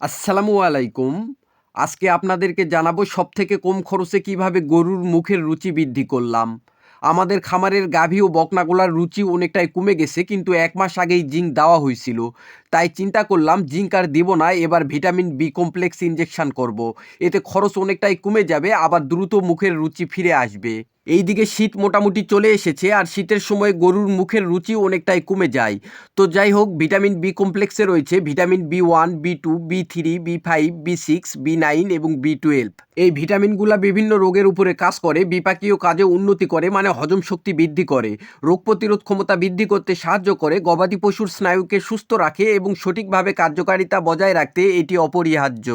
আসসালামু আলাইকুম। আজকে আপনাদেরকে জানাব সব থেকে কম খরচে কীভাবে গরুর মুখের রুচি বৃদ্ধি করলাম। আমাদের খামারের গাভী ও বকনাগুলার রুচি অনেকটাই কমে গেছে, কিন্তু এক মাস আগেই জিঙ্ক দেওয়া হয়েছিল। তাই চিন্তা করলাম জিঙ্ক আর দিব না, এবার ভিটামিন বি কমপ্লেক্স ইনজেকশন করব। এতে খরচ অনেকটাই কমে যাবে, আবার দ্রুত মুখের রুচি ফিরে আসবে। এইদিকে শীত মোটামুটি চলে এসেছে, আর শীতের সময় গরুর মুখের রুচি অনেকটাই কমে যায়। তো যাই হোক, ভিটামিন বি কমপ্লেক্সে রয়েছে vitamin B one, B two, B three, B five, B six, B nine এবং বি টুয়েলভ। এই ভিটামিনগুলা বিভিন্ন রোগের উপরে কাজ করে, বিপাকীয় কাজে উন্নতি করে মানে হজম শক্তি বৃদ্ধি করে। রোগ প্রতিরোধ ক্ষমতা বৃদ্ধি করতে সাহায্য করে, গবাদি পশুর স্নায়ুকে সুস্থ রাখে এবং সঠিকভাবে কার্যকারিতা বজায় রাখতে এটি অপরিহার্য।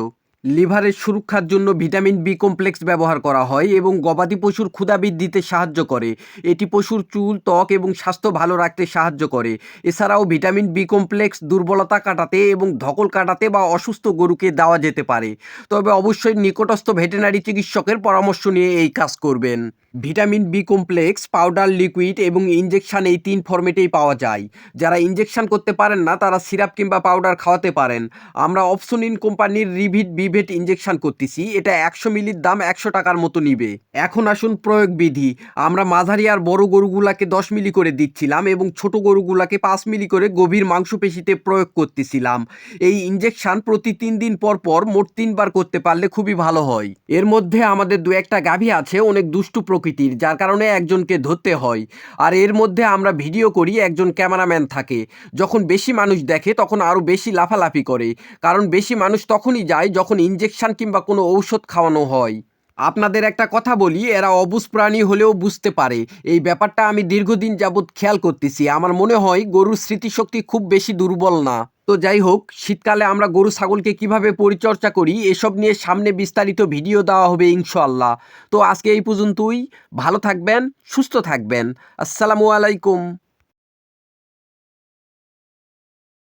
লিভারের সুরক্ষার জন্য ভিটামিন বি কমপ্লেক্স ব্যবহার করা হয় এবং গবাদি পশুর ক্ষুধা বৃদ্ধিতে সাহায্য করে। এটি পশুর চুল, ত্বক এবং স্বাস্থ্য ভালো রাখতে সাহায্য করে। এছাড়াও ভিটামিন বি কমপ্লেক্স দুর্বলতা কাটাতে এবং ধকল কাটাতে বা অসুস্থ গরুকে দেওয়া যেতে পারে। তবে অবশ্যই নিকটস্থ ভেটেনারি চিকিৎসকের পরামর্শ নিয়ে এই কাজ করবেন। Vitamin B complex, powder, liquid এবং ইনজেকশন এই তিন ফরম্যাটেই পাওয়া যায়। যারা ইনজেকশন করতে পারেন না, তারা সিরাপ কিংবা পাউডার খাওয়াতে পারেন। আমরা অপশনিন কোম্পানির রিভিট বিভেট ইনজেকশন করতেছি। এটা একশো মিলির দাম একশো টাকার মতো নিবে। এখন আসুন প্রয়োগ বিধি। আমরা মাঝারি আর বড় গরুগুলাকে দশ মিলি করে দিচ্ছিলাম এবং ছোট গরুগুলাকে পাঁচ মিলি করে গভীর মাংসপেশিতে প্রয়োগ করতেছিলাম। এই ইনজেকশন প্রতি তিন দিন পর পর মোট তিনবার করতে পারলে খুবই ভালো হয়। এর মধ্যে আমাদের দু একটা গাভী আছে, অনেক দুষ্টু প্রকৃতির, যার কারণে একজনকে ধরতে হয়। আর এর মধ্যে আমরা ভিডিও করি, একজন ক্যামেরাম্যান থাকে। যখন বেশি মানুষ দেখে, তখন আরও বেশি লাফালাফি করে। কারণ বেশি মানুষ তখনই যায় যখন ইনজেকশন কিংবা কোনো ঔষধ খাওয়ানো হয়। আপনাদের একটা কথা বলি, এরা অবুজ প্রাণী হলেও বুঝতে পারে। এই ব্যাপারটা আমি দীর্ঘদিন যাবৎ খেয়াল করতেছি। আমার মনে হয় গরুর স্মৃতিশক্তি খুব বেশি দুর্বল না। তো যাই হোক, শীতকালে আমরা গরু, ছাগলকে কীভাবে পরিচর্যা করি, এসব নিয়ে সামনে বিস্তারিত ভিডিও দেওয়া হবে ইনশাল্লাহ তো আজকে এই পর্যন্তই। ভালো থাকবেন, সুস্থ থাকবেন। আসসালামু আলাইকুম।